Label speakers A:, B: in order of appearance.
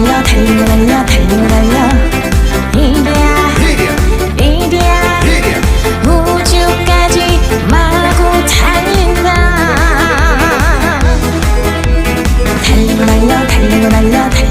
A: 달려 달리고 달려 달리고 달려. 이리야 이리야. 우주까지 마구 달린다. 달리고 달려 달리고 달려 달려